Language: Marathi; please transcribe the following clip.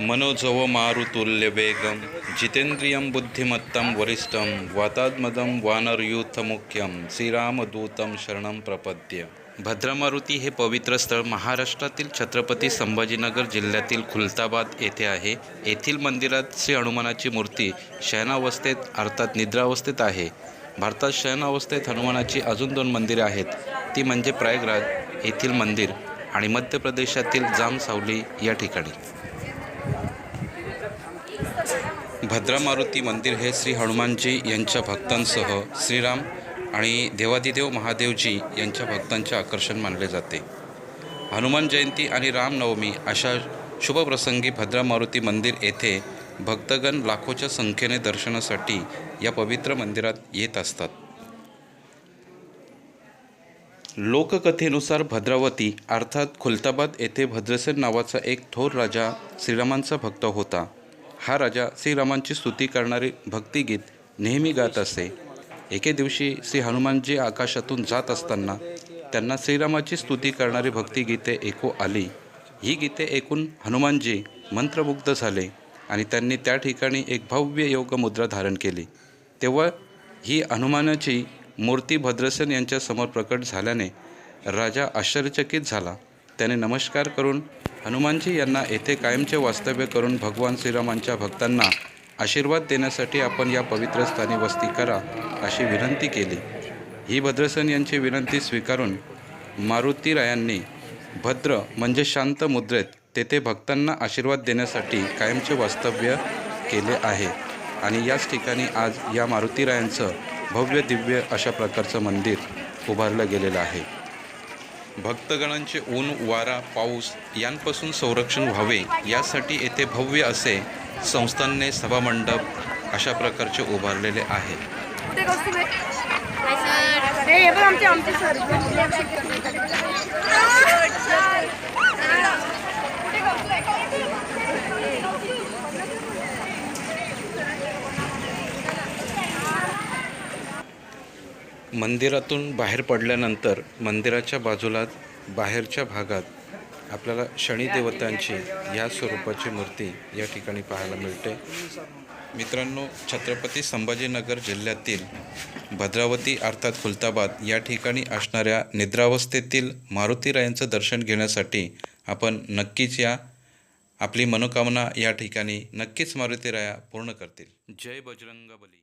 मनोजव मारुतुल्यवेगं जितेन्द्रियं बुद्धिमत्तं वरिष्ठं वातात्मदं वानरयूथमुख्यं श्रीरामदूतं शरणं प्रपद्य। भद्रमारुती हे पवित्र स्थळ महाराष्ट्रातील छत्रपती संभाजीनगर जिल्ह्यातील खुलताबाद येथे आहे. येथील मंदिरात श्री हनुमानाची मूर्ती शयनावस्थेत अर्थात निद्रावस्थेत आहे. भारतात शयनावस्थेत हनुमानाची अजून दोन मंदिरे आहेत. ती म्हणजे प्रयागराज येथील मंदिर आणि मध्य प्रदेशातील जाम सावली या ठिकाणी. भद्रामारुती मंदिर हे श्री हनुमानजी यांच्या भक्तांसह श्रीराम आणि देवादिदेव महादेवजी यांच्या भक्तांचे आकर्षण मानले जाते. हनुमान जयंती आणि रामनवमी अशा शुभप्रसंगी भद्रामारुती मंदिर येथे भक्तगण लाखोच्या संख्येने दर्शनासाठी या पवित्र मंदिरात येत असतात. लोककथेनुसार भद्रावती अर्थात खुलताबाद येथे भद्रसेन नावाचा एक थोर राजा श्रीरामांचा भक्त होता. हा राजा श्रीरामांची स्तुती करणारे भक्तिगीत नेहमी गात असे. एके दिवशी श्री हनुमानजी आकाशातून जात असताना त्यांना श्रीरामाची स्तुती करणारी भक्तिगीते ऐकू आली. ही गीते ऐकून हनुमानजी मंत्रमुग्ध झाले आणि त्यांनी त्या ठिकाणी एक भव्य योग मुद्रा धारण केली. तेव्हा ही हनुमानाची मूर्ती भद्रसेन यांच्यासमोर प्रकट झाल्याने राजा आश्चर्यचकित झाला. त्याने नमस्कार करून हनुमानजी यांना येथे कायमचे वास्तव्य करून भगवान श्रीरामांच्या भक्तांना आशीर्वाद देण्यासाठी आपण या पवित्र स्थानी वस्ती करा अशी विनंती केली. ही भद्रसन यांची विनंती स्वीकारून मारुतीरायांनी भद्र म्हणजे शांत मुद्रेत तेथे भक्तांना आशीर्वाद देण्यासाठी कायमचे वास्तव्य केले आहे. आणि याच ठिकाणी आज या मारुतीरायांचं भव्य दिव्य अशा प्रकारचं मंदिर उभारलं गेलेलं आहे. भक्तगणांचे ऊन वारा पाऊस यांपासून संरक्षण व्हावे यासाठी येथे भव्य असे संस्थांने सभामंडप अशा प्रकारचे उभारलेले आहे आमचे आमचे सर मंदिरातून बाहेर पडल्यानंतर मंदिराच्या बाजूला बाहेरच्या भागात आपल्याला शनिदेवतांची या स्वरूपाची मूर्ती या ठिकाणी पाहायला मिळते. मित्रांनो छत्रपती संभाजीनगर जिल्ह्यातील भद्रावती अर्थात खुलताबाद या ठिकाणी असणाऱ्या निद्रावस्थेतील मारुतीरायांचं दर्शन घेण्यासाठी आपण नक्कीच या. आपली मनोकामना या ठिकाणी नक्कीच मारुतीराया पूर्ण करतील. जय बजरंग बली